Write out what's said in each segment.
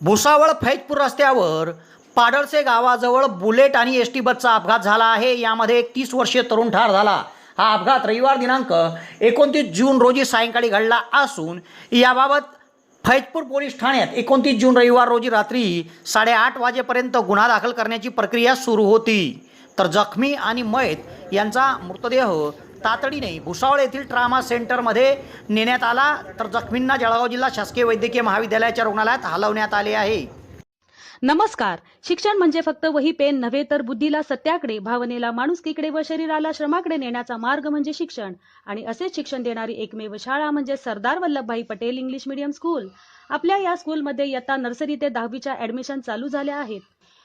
भुसावळ फैजपूर रस्त्यावर पाडळसे गावाजवळ बुलेट आणि एस टी बसचा अपघात झाला आहे. यामध्ये एक तीस वर्षीय तरुण ठार झाला. हा अपघात रविवार दिनांक एकोणतीस जून रोजी सायंकाळी घडला असून याबाबत फैजपूर पोलीस ठाण्यात एकोणतीस जून रविवार रोजी रात्री साडेआठ वाजेपर्यंत गुन्हा दाखल करण्याची प्रक्रिया सुरू होती. तर जखमी आणि मयत यांचा मृतदेह तातडीने भुसावळ येथील ट्रामा सेंटरमध्ये नेण्यात आला. तर जखमींना जळगाव जिल्हा शासकीय वैद्यकीय महाविद्यालयाच्या रुग्णालयात हलवण्यात आले आहे. नमस्कार. शिक्षण म्हणजे फक्त वही पेन नव्हे तर बुद्धीला सत्याकडे भावनेला माणुसकीकडे व शरीराला श्रमाकडे नेण्याचा मार्ग म्हणजे शिक्षण. आणि असेच शिक्षण देणारी एकमेव शाळा म्हणजे Sardar Vallabhbhai Patel English medium school. आपल्या या स्कूलमध्ये इयत्ता नर्सरी ते दहावीच्या ऍडमिशन चालू झाल्या आहेत.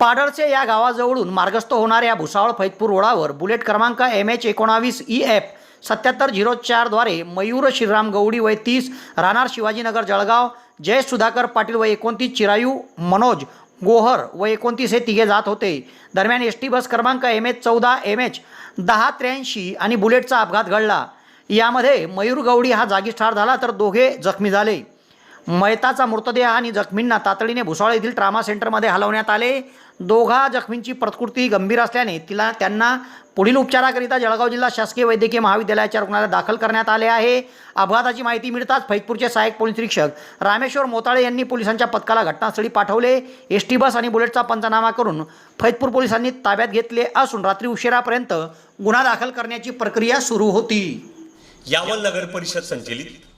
पाडळचे या गावाजवळून मार्गस्थ होणाऱ्या भुसावळ फैतपूर रोडावर बुलेट क्रमांक एम एच एकोणावीस ई एफ सत्याहत्तर झिरो चारद्वारे मयूर श्रीराम गौडी वय तीस राहणार शिवाजीनगर जळगाव जय सुधाकर पाटील व एकोणतीस चिरायू मनोज गोहर व एकोणतीस हे तिघे जात होते. दरम्यान एस टी बस क्रमांक एम एच चौदा एम एच दहा त्र्याऐंशी आणि बुलेटचा अपघात घडला. यामध्ये मयूर गौडी हा जागीच ठार झाला तर दोघे जखमी झाले. मयताचा मृतदेह आणि जखमींना तातडीने भुसावळ येथील ट्रामा सेंटरमध्ये हलवण्यात आले. दोघा जखमींची प्रकृती गंभीर असल्याने तिला त्यांना पुढील उपचाराकरिता जळगाव जिल्हा शासकीय वैद्यकीय महाविद्यालयाच्या रुग्णालयात दाखल करण्यात आले आहे. अपघाताची माहिती मिळताच फैजपूरचे सहाय्यक पोलीस निरीक्षक रामेश्वर मोताळे यांनी पोलिसांच्या पथकाला घटनास्थळी पाठवले. एस टी बस आणि बुलेटचा पंचनामा करून फैजपूर पोलिसांनी ताब्यात घेतले असून रात्री उशिरापर्यंत गुन्हा दाखल करण्याची प्रक्रिया सुरू होती. यावल नगर परिषद संचलित.